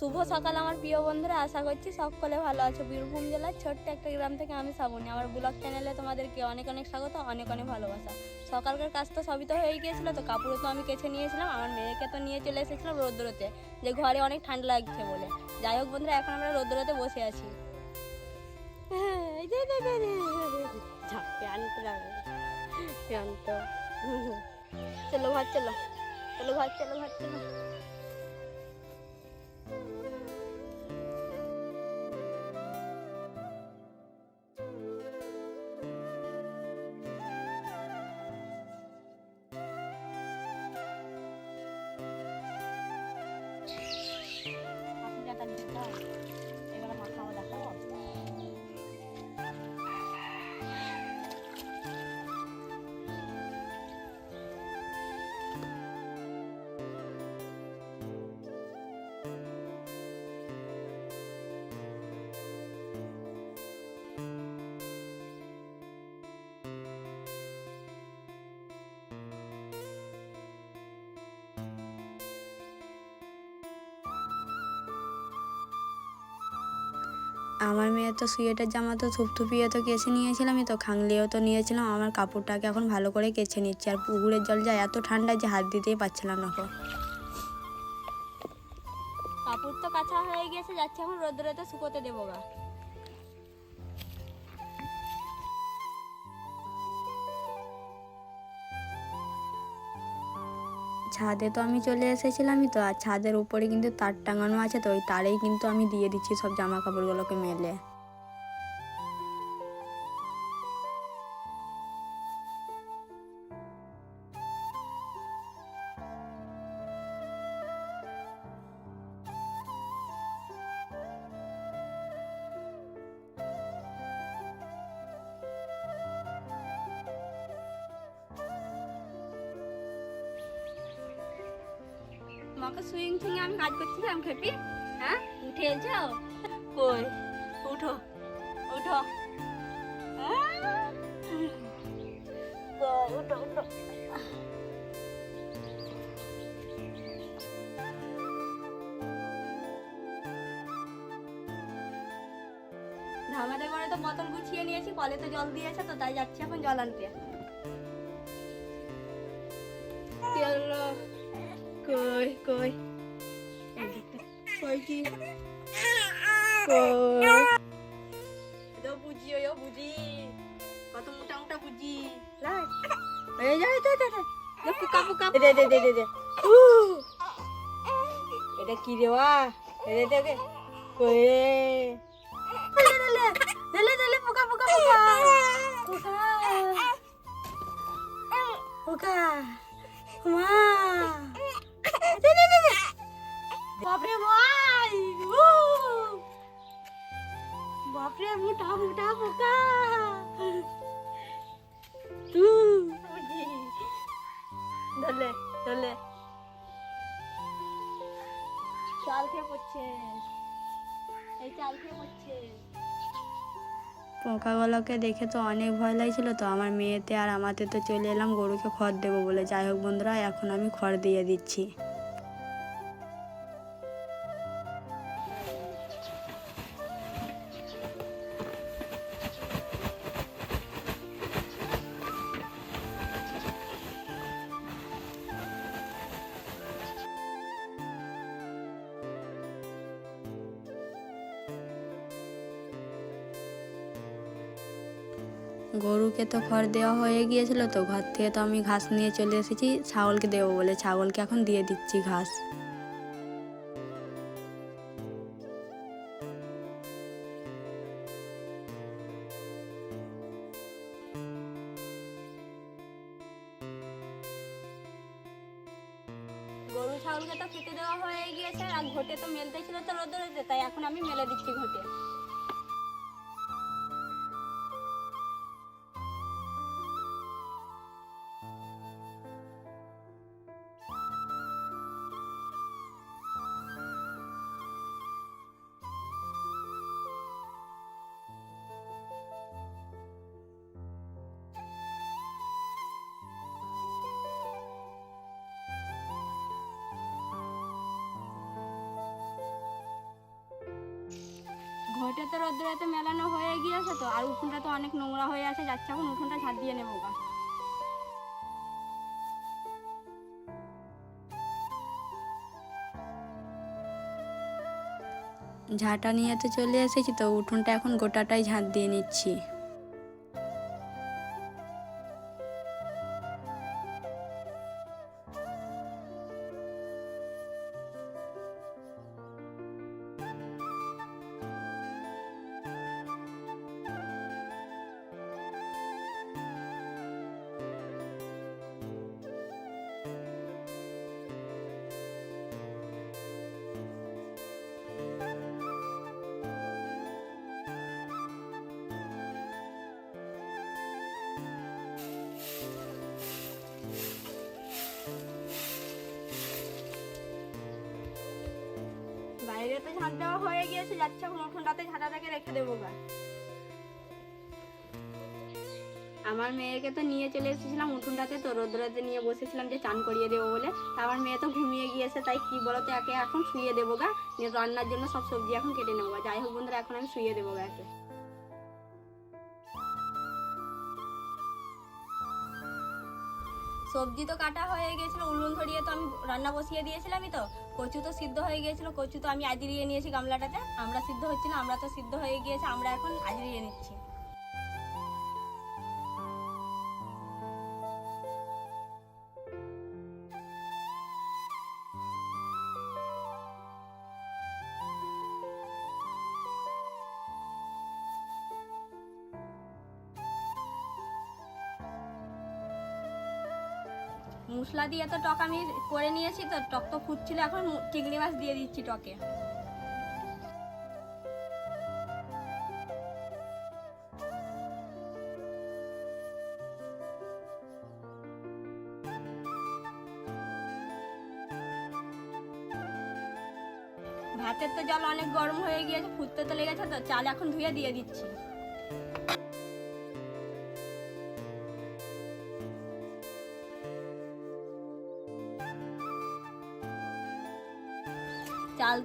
শুভ সকাল আমার প্রিয় বন্ধুরা, আশা করছি সকলে ভালো আছো। বীরভূম জেলার ছোট্ট একটা গ্রাম থেকে আমি শ্রাবণী। আমার ব্লগ চ্যানেলে তোমাদেরকে অনেক অনেক স্বাগত, অনেক অনেক ভালোবাসা। সকালকার কাজ তো সবই তো হয়ে গিয়েছিল, তো কাপড়ও তো আমি কেছে নিয়েছিলাম, আমার মেয়েকে তো নিয়ে চলে এসেছিলাম রৌদ্রতে, যে ঘরে অনেক ঠান্ডা লাগছে বলে। যাই হোক বন্ধুরা, এখন আমরা রৌদ্রতে বসে আছি। চলো ঘর চলো। চলো ঘর চলো ঘর চলো। Thank you. আমার মেয়ে তো সুয়েটার জামা তো থুপথুপিয়ে তো কেছে নিয়েছিলামই তো খাংলেও তো নিয়েছিলাম। আমার কাপড়টাকে এখন ভালো করে কেছে নিচ্ছে। আর পুকুরের জল যা এত ঠান্ডা যে হাত দিতেই পারছিলাম না কাপড় তো কাঁচা হয়ে গেছে যাচ্ছে এখন রোদ্রে তো শুকোতে দেবো গা। ছাদে তো আমি চলে এসেছিলামই তো, আর ছাদের উপরে কিন্তু তার টাঙানো আছে তো, ওই তারেই কিন্তু আমি দিয়ে দিচ্ছি সব জামা কাপড়গুলোকে মেলে। তোমাকে সুইং সুইং আমি কাজ করছিলাম খেপি। হ্যাঁ? উঠে এলছো কই? উঠো। উঠো। উঠো উঠো। ধামাতে করে তো বোতল গুছিয়ে নিয়েছি, কলে তো জল দিয়েছে, তো তাই যাচ্ছি এখন জল আনতে। এই যা যা যা যা যা পুকা পুকা দে দে দে দে দে উ এটা কি রে ওয়া দে দে দে কই রে দলে দলে দলে দলে পুকা পুকা পুকা পুকা পুকা মা দে দে দে দে বাপরে ভাই উ বাপরে মোটা মোটা পোকা তু ধরলে ধরলে। চাল খেয়ে পড়ছে। এই চাল খেয়ে পড়ছে। পোকাগুলোকে দেখে তো অনেক ভয় লাগছিল তো, আমার মেয়েতে আর আমাতে তো চলে এলাম, গরুকে খড় দেবো বলে। যাই হোক বন্ধুরা, এখন আমি খড় দিয়ে দিচ্ছি। গরুকে তো খড় দেওয়া হয়ে গিয়েছিল, তো ঘর থেকে তো আমি ঘাস নিয়ে চলে এসেছি। ছাগলকে দেবো বলে ছাগলকে এখন দিয়ে দিচ্ছি ঘাস। গরু ছাগলকে তো খেতে দেওয়া হয়ে গিয়েছে, আর ঘটে তো মেলতে ছিল তো রোদে রোদে, তাই এখন আমি মেলে দিচ্ছি ঘটে। ঝোটে তো রোদ্দুরাতে মেলানো হয়ে গিয়েছে তো, আর উঠোনটা তো অনেক নোংরা হয়ে আছে, যাচ্ছে এখন উঠোনটা ঝাড় দিয়ে নেব গা। ঝাঁটা নিয়ে তো চলে এসেছি তো, উঠোনটা এখন গোটাটাই ঝাঁট দিয়ে নিচ্ছি। বাইরে তো হয়ে গিয়েছে, যাচ্ছে এখন উঠোনটাতে, ঝাঁটাটাকে রেখে দেবো গা আমার মেয়েকে তো নিয়ে চলে এসেছিলাম উঠোনটাতে, তো রোদ্রাতে নিয়ে বসেছিলাম যে চান করিয়ে দেবো বলে। তা আমার মেয়ে তো ঘুমিয়ে গিয়েছে, তাই কি বলো তো একে এখন শুয়ে দেবো গা। রান্নার জন্য সব সবজি এখন কেটে নেব যাই হোক বন্ধুরা, এখন আমি শুয়ে দেবো গা একে। সবজি তো কাটা হয়ে গিয়েছিল উলুন ধরিয়ে তো আমি রান্না বসিয়ে দিয়েছিলামই তো। কচু তো সিদ্ধ হয়ে গিয়েছিল কচু তো আমি আজরিয়ে নিয়েছি গামলাটাতে। আমরা সিদ্ধ হচ্ছিলাম আমরা তো সিদ্ধ হয়ে গিয়েছে, আমরা এখন আজরিয়ে নিচ্ছি। মশলা দিয়ে তো টক আমি করে নিয়েছি, তো টক তো ফুটছিল, এখন চিংড়ি মাছ দিয়ে দিচ্ছি টকে। ভাতের তো জল অনেক গরম হয়ে গিয়েছে, ফুটতে তো লেগেছে, তো চাল এখন ধুয়ে দিয়ে দিচ্ছি।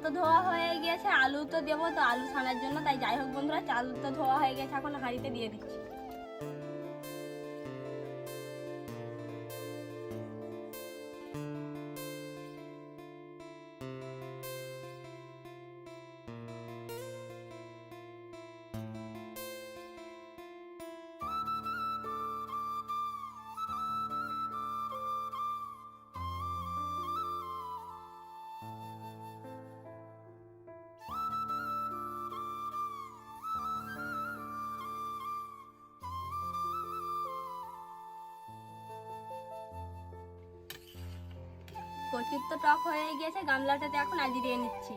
তো ধোয়া হয়ে গিয়েছে আলু তো দেবো, তো আলু ছানার জন্য, তাই যাই হোক বন্ধুরা, চাল তো ধোয়া হয়ে গেছে, এখন হাঁড়িতে দিয়ে দিচ্ছি। কচির তো টক হয়ে গিয়েছে গামলাটাতে এখন আজিরিয়ে নিচ্ছি।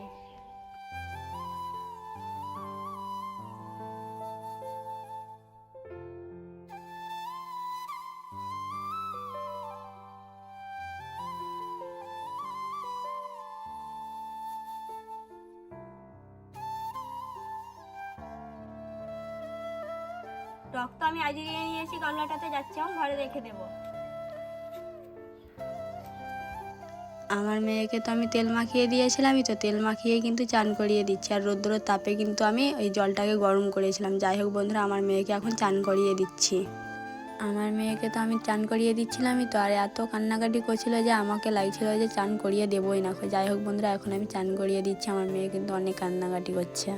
টক তো আমি আজিরিয়ে নিয়েছি, গামলাটাতে যাচ্ছি আমি ঘরে রেখে দেবো। আমার মেয়েকে তো আমি তেল মাখিয়ে দিয়েছিলামই, তো তেল মাখিয়ে কিন্তু চান করিয়ে দিচ্ছি। আর রোদ্র তাপে কিন্তু আমি ওই জলটাকে গরম করেছিলাম। যাই হোক বন্ধুরা, আমার মেয়েকে এখন চান করিয়ে দিচ্ছি। আমার মেয়েকে তো আমি চান করিয়ে দিচ্ছিলামই, তো আর এত কান্নাকাটি করছিল যে আমাকে লাগছিল যে চান করিয়ে দেবোই না। যাই হোক বন্ধুরা, এখন আমি চান করিয়ে দিচ্ছি। আমার মেয়ে কিন্তু অনেক কান্নাকাটি করছে।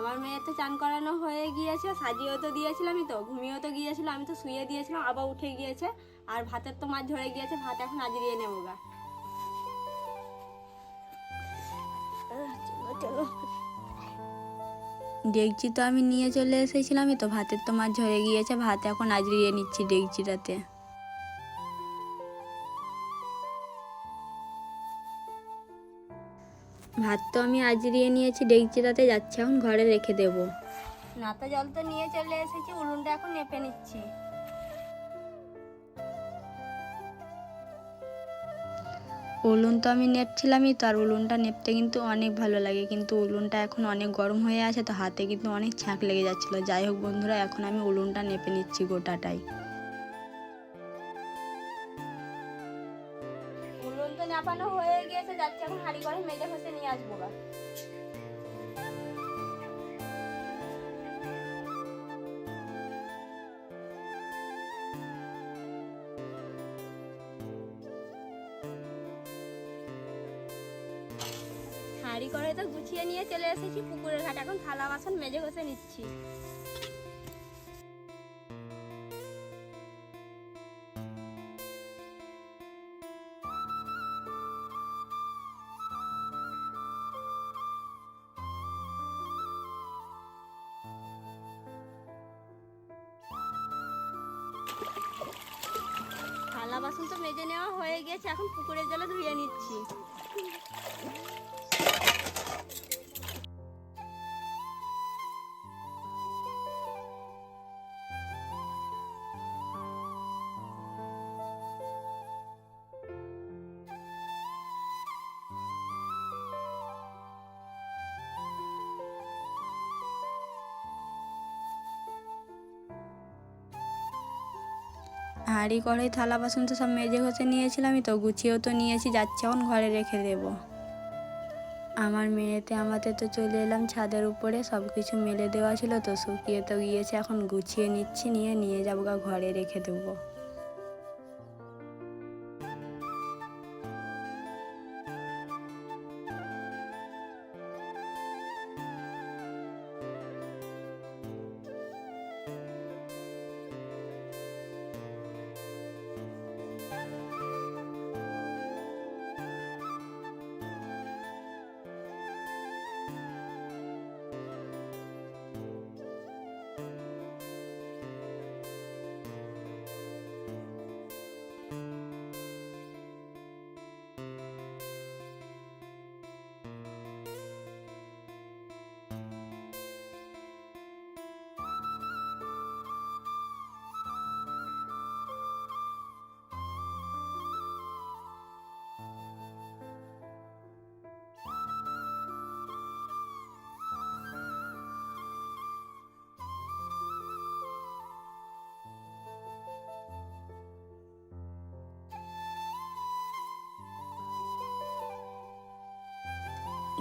আমার মেয়ের তো চান করানো হয়ে গিয়েছে, সাজিয়েও তো দিয়েছিলামই তো, ঘুমিয়েও তো গিয়েছিল, আমি তো শুয়ে দিয়েছিলাম, আবার উঠে গিয়েছে, আর ভাতের তো মাছ ধরে গিয়েছে, ভাত এখন আজরিয়ে নেব গা। চলো ডেকচি তো আমি নিয়ে চলে এসেছিলামই তো ভাতের তো মাছ ঝরে গিয়েছে, ভাত এখন আজরিয়ে নিচ্ছি ডেকচিটাতে। ভাত তো আমি আজরিয়ে নিয়েছি ডেকচিটাতে যাচ্ছে এখন ঘরে রেখে দেবো। নাতা জল তো নিয়ে চলে এসেছি উলুনটা এখন নেপে নিচ্ছি। উলুন তো আমি নেপছিলামই তো আর উলুনটা নেপতে কিন্তু অনেক ভালো লাগে কিন্তু উলুনটা এখন অনেক গরম হয়ে আছে তো হাতে কিন্তু অনেক ছ্যাঁক লেগে যাচ্ছিল। যাই হোক বন্ধুরা এখন আমি উলুনটা নেপে নিচ্ছি গোটাটাই। করে ঘষে নিয়ে আসব গা। হাঁড়ি করে তো গুছিয়ে নিয়ে চলে এসেছি পুকুরের ঘাট। এখন থালা বাসন মেজে ঘষে নিচ্ছি। গেছে এখন পুকুরের জলে ধুয়ে নিচ্ছি। হাঁড়ি কড়াই, থালা, বাসন তো সব মেজে ঘষে নিয়েছিলামই তো। গুছিয়েও তো নিয়েছি, যাচ্ছে এখন ঘরে রেখে দেব। আমার মেয়েতে আমাদের তো চলে এলাম ছাদের উপরে, সব কিছু মেলে দেওয়া ছিল তো শুকিয়ে তো গিয়েছে। এখন গুছিয়ে নিচ্ছি, নিয়ে নিয়ে যাব ঘরে রেখে দেবো।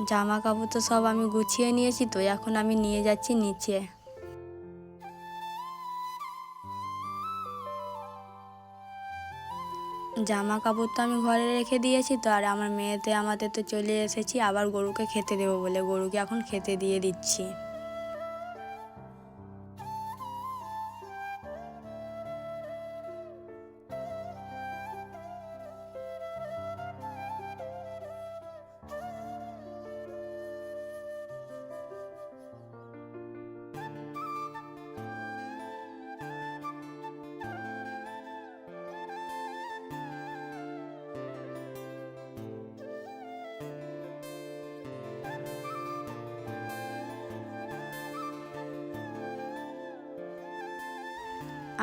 জামা কাপড় তো সব আমি গুছিয়ে নিয়েছি তো, এখন আমি নিয়ে যাচ্ছি নিচে। জামা কাপড় তো আমি ঘরে রেখে দিয়েছি তো, আর আমার মেয়েতে, আমাদের তো চলে এসেছি, আবার গরুকে খেতে দেবো বলে। গরুকে এখন খেতে দিয়ে দিচ্ছি।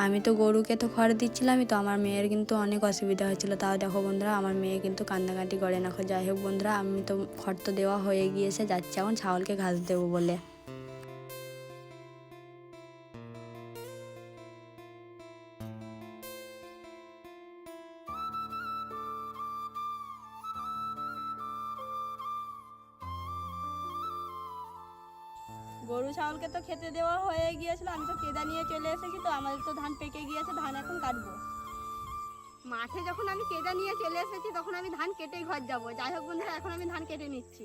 আমি তো গরুকে তো খড় দিচ্ছিলামই, তো আমার মেয়ের কিন্তু অনেক অসুবিধা হয়েছিল। তাও দেখো বন্ধুরা, আমার মেয়ে কিন্তু কান্নাকাটি করে না। যাই হোক বন্ধুরা, আমি তো খড় তো দেওয়া হয়ে গিয়েছে, যাচ্ছে এখন ছাগলকে ঘাস দেবো বলে। খেতে দেওয়া হয়ে গিয়েছিল, আমি তো কেদা নিয়ে চলে এসেছি তো আমাদের তো ধান পেকে গিয়েছে, ধান এখন কাটবো। মাঠে যখন আমি কেদা নিয়ে চলে এসেছি, তখন আমি ধান কেটেই ঘর যাব। যাই হোক বন্ধুরা, এখন আমি ধান কেটে নিচ্ছি।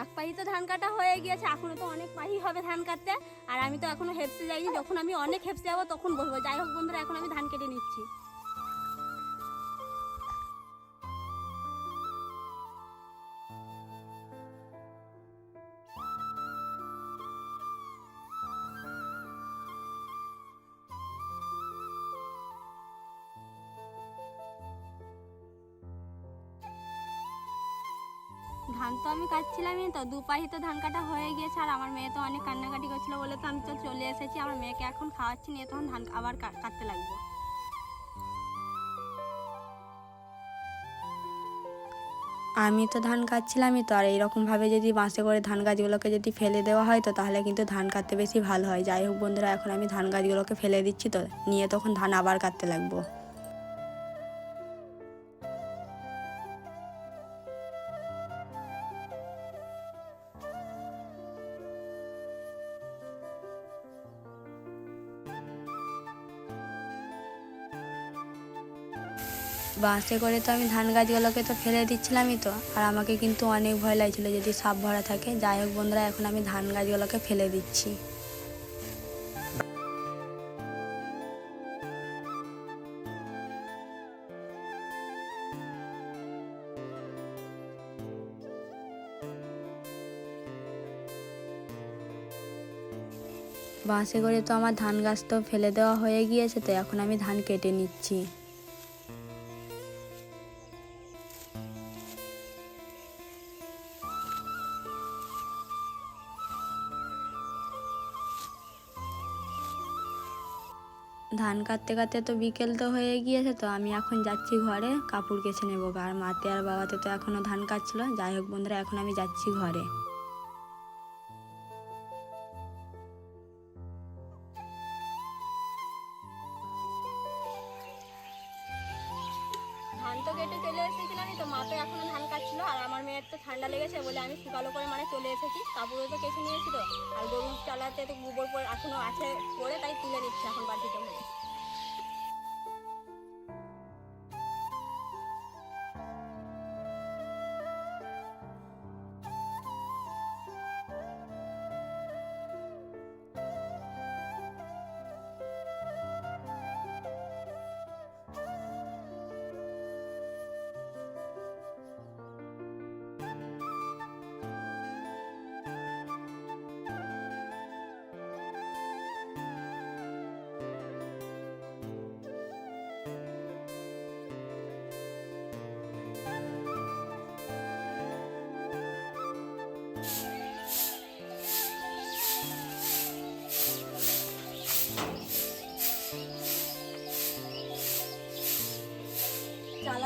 এক পাহি তো ধান কাটা হয়ে গিয়েছে এখনও তো অনেক পাহি হবে ধান কাটতে। আর আমি তো এখনও হেপসে যাইনি, যখন আমি অনেক হেপসে যাব তখন বলব। যাই হোক বন্ধুরা, এখন আমি ধান কেটে নিচ্ছি। আমি কাটছিলামই তো? দু পাহি তো ধান কাটা হয়ে গিয়েছে আর আমার মেয়ে তো অনেক কান্নাকাটি করছিল বলে তো আমি তো চলে এসেছি। আমার মেয়েকে এখন খাওয়াচ্ছি, নিয়ে তখন ধান আবার কাটতে লাগবো। আমি তো ধান কাটছিলামই তো, আর এইরকমভাবে যদি বাঁশে করে ধান গাছগুলোকে যদি ফেলে দেওয়া হয় তো তাহলে কিন্তু ধান কাটতে বেশি ভালো হয়। যাই হোক বন্ধুরা, এখন আমি ধান গাছগুলোকে ফেলে দিচ্ছি তো, নিয়ে তখন ধান আবার কাটতে লাগবো। বাসে করে তো আমি ধান গাছগুলোকে তো ফেলে দিচ্ছিলামই তো। আর আমাকে কিন্তু অনেক ভয় লাগছিল যদি সাপ ভরা থাকে। যাই হোক বন্ধুরা, এখন আমি ধান গাছগুলোকে ফেলে দিচ্ছি। বাসে করে তো আমার ধান গাছ তো ফেলে দেওয়া হয়ে গিয়েছে, তো এখন আমি ধান কেটে নিচ্ছি। ধান কাটতে কাটতে তো বিকেল তো হয়ে গিয়েছে, তো আমি এখন যাচ্ছি ঘরে। কাপড় কেছে নেব আর মাতে আর বাবাতে তো এখনও ধান কাটছিল। যাই হোক বন্ধুরা, এখন আমি যাচ্ছি ঘরে।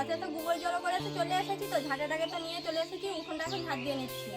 চালাতে তো গোবর জড়ো করে তো চলে এসেছি তো, ঝাঁটাটাকে তো নিয়ে চলে এসেছি, উঠোনটা এখন ঝাঁট দিয়ে নিচ্ছি।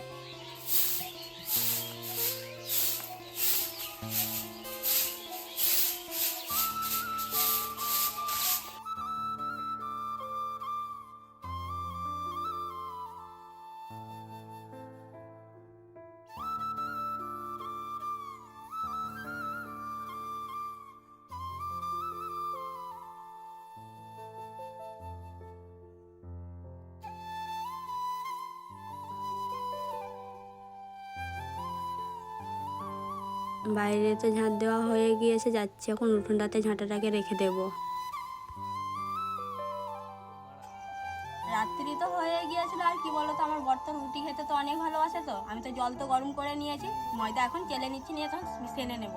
বাইরে তো ঝাঁট দেওয়া হয়ে গিয়েছে, যাচ্ছি এখন উঠোনটাতে ঝাঁটাটাকে রেখে দেব। রাত্রি তো হয়ে গিয়েছিল, আর কি বলতো, আমার বর্তমান রুটি খেতে তো অনেক ভালোবাসে তো। আমি তো জল তো গরম করে নিয়েছি, ময়দা এখন চেলে নিচ্ছি, নিয়ে তখন সেনে নেব।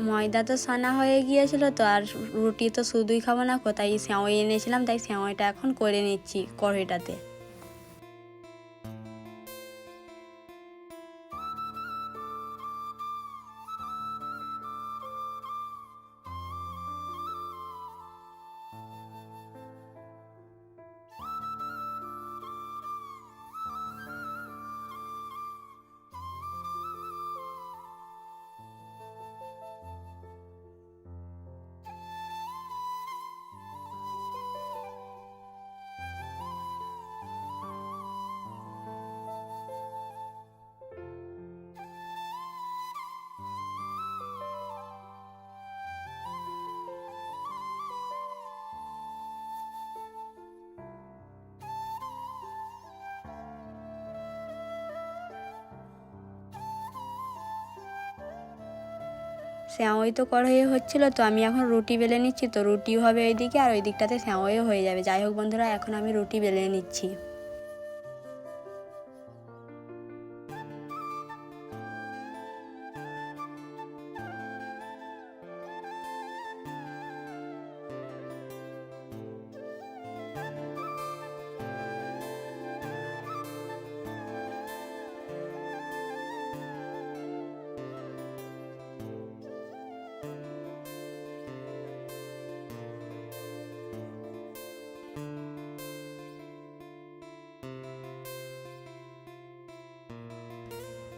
ময়দা তো সানা হয়ে গিয়েছিল তো, আর রুটি তো শুধুই খাব না কোথায়? সেওই এনেছিলাম, তাই সেওইটা এখন করে নিচ্ছি কড়াইটাতে। শ্যাওই তো কড়াইয়ে হচ্ছিল, তো আমি এখন রুটি বেলে নিচ্ছি, তো রুটিও হবে ওই দিকে আর ওই দিকটাতে শ্যাওইও হয়ে যাবে। যাই হোক বন্ধুরা, এখন আমি রুটি বেলে নিচ্ছি।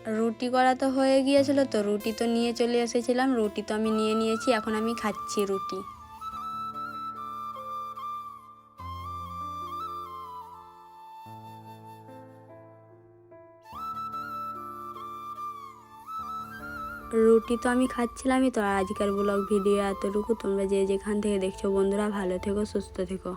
রুটি করা তো হয়ে গিয়েছিল, তো রুটি তো নিয়ে চলে এসেছিলাম, রুটি তো আমি নিয়ে নিয়েছি, এখন আমি খাচ্ছি রুটি। রুটি তো আমি খাচ্ছিলামই তো আজকের ব্লগ ভিডিও এতটুকু। তোমরা যে যেখান থেকে দেখছ বন্ধুরা, ভালো থেকো, সুস্থ থেকো।